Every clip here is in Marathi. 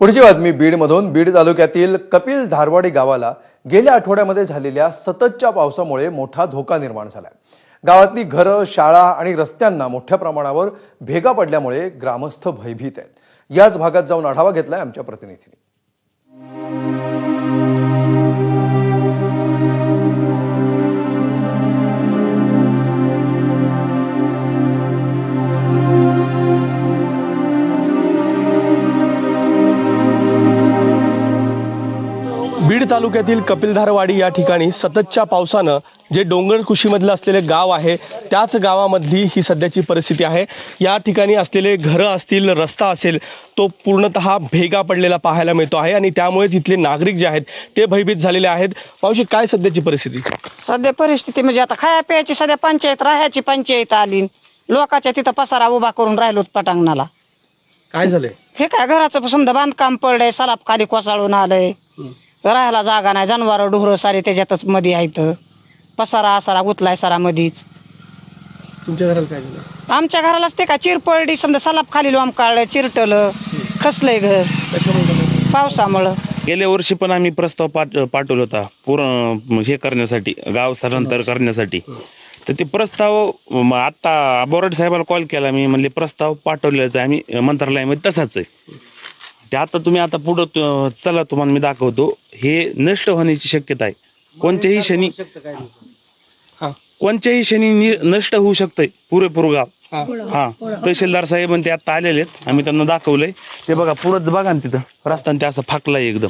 पुढची बातमी बीडमधून. बीड तालुक्यातील कपिल धारवाडी गावाला गेल्या आठवड्यामध्ये झालेल्या सततच्या पावसामुळे मोठा धोका निर्माण झालाय. गावातली घरं शाळा आणि रस्त्यांना मोठ्या प्रमाणावर भेगा पडल्यामुळे ग्रामस्थ भयभीत आहेत. याच भागात जाऊन आढावा घेतलाय आमच्या प्रतिनिधींनी. बीड तालुक्यातील कपिलधारवाडी या ठिकाणी सततच्या पावसानं जे डोंगर कुशीमधलं असलेले गाव आहे त्याच गावामधली ही सध्याची परिस्थिती आहे. या ठिकाणी असलेले घरं असतील रस्ता असेल तो पूर्णतः भेगा पडलेला पाहायला मिळतो आहे आणि त्यामुळेच इथले नागरिक जे आहेत ते भयभीत झालेले आहेत. मावशी काय सध्याची परिस्थिती? सध्या परिस्थिती म्हणजे आता खाया प्यायची सध्या पंचायत राहायची पंचायत आली. लोकांच्या तिथं पसारा उभा करून राहिलो पटांगणाला. काय झालंय? हे काय घराचं समजा बांधकाम पडलंय सलाप खाली कोसळून आलंय. राहायला जागा नाही. जनावर डुहर सारे त्याच्यातच मध्ये आहेत. पसारा असारा गुतलाय सारा मधीच. तुमच्या घराला काय झालं? आमच्या घरालाच ते काय चिर पडली समजा सलाप खाली लोंब काढलं चिरटलं खसलंय घर. पावसामुळं. गेल्या वर्षी पण आम्ही प्रस्ताव पाठ पाठवला होता पूर्ण हे करण्यासाठी गाव स्थलांतर करण्यासाठी. तर ते प्रस्ताव म, आता बोराड साहेबाला कॉल केला मी म्हणले प्रस्ताव पाठवलेलाच आहे. आम्ही मंत्रालयामध्ये तसाच आहे. ते आता तुम्ही आता पुढं त- चला तुम्हाला मी दाखवतो. हे नष्ट होण्याची शक्यता आहे. कोणत्याही क्षणी हा. कोणत्याही क्षणी नि- नष्ट होऊ शकतंय. पुरेपूर गाव. हा. तहसीलदार साहेब आणि ते आता आलेले आहेत. आम्ही त्यांना दाखवलंय. ते बघा पुढं बघा ना तिथं. रस्ता ते असं फाकलाय एकदम.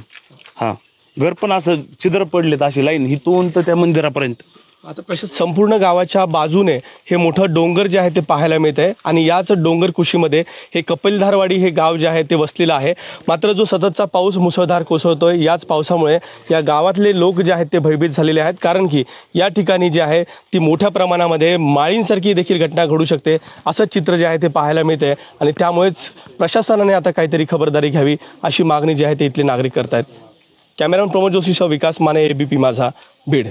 हा. घर पण असं छिद्र पडलेत अशी लाईन. हिथून तर त्या मंदिरापर्यंत. आता प्रशांत संपूर्ण गावाच्या बाजूने हे मोठं डोंगर जे आहे ते पाहायला मिळत आहे आणि याच डोंगर कुशीमध्ये हे कपिलधारवाडी हे गाव जे आहे ते वसलेलं आहे. मात्र जो सततचा पाऊस मुसळधार कोसळतोय याच पावसामुळे या गावातले लोक जे आहेत ते भयभीत झालेले आहेत. कारण की या ठिकाणी जे आहे ती मोठ्या प्रमाणामध्ये माळींसारखी देखील घटना घडू शकते असं चित्र जे आहे ते पाहायला मिळते आणि त्यामुळेच प्रशासनाने आता काहीतरी खबरदारी घ्यावी अशी मागणी जी आहे ते इथले नागरिक करत आहेत कॅमेरामन प्रमोद जोशीसह विकास माने एबीपी माझा बीड.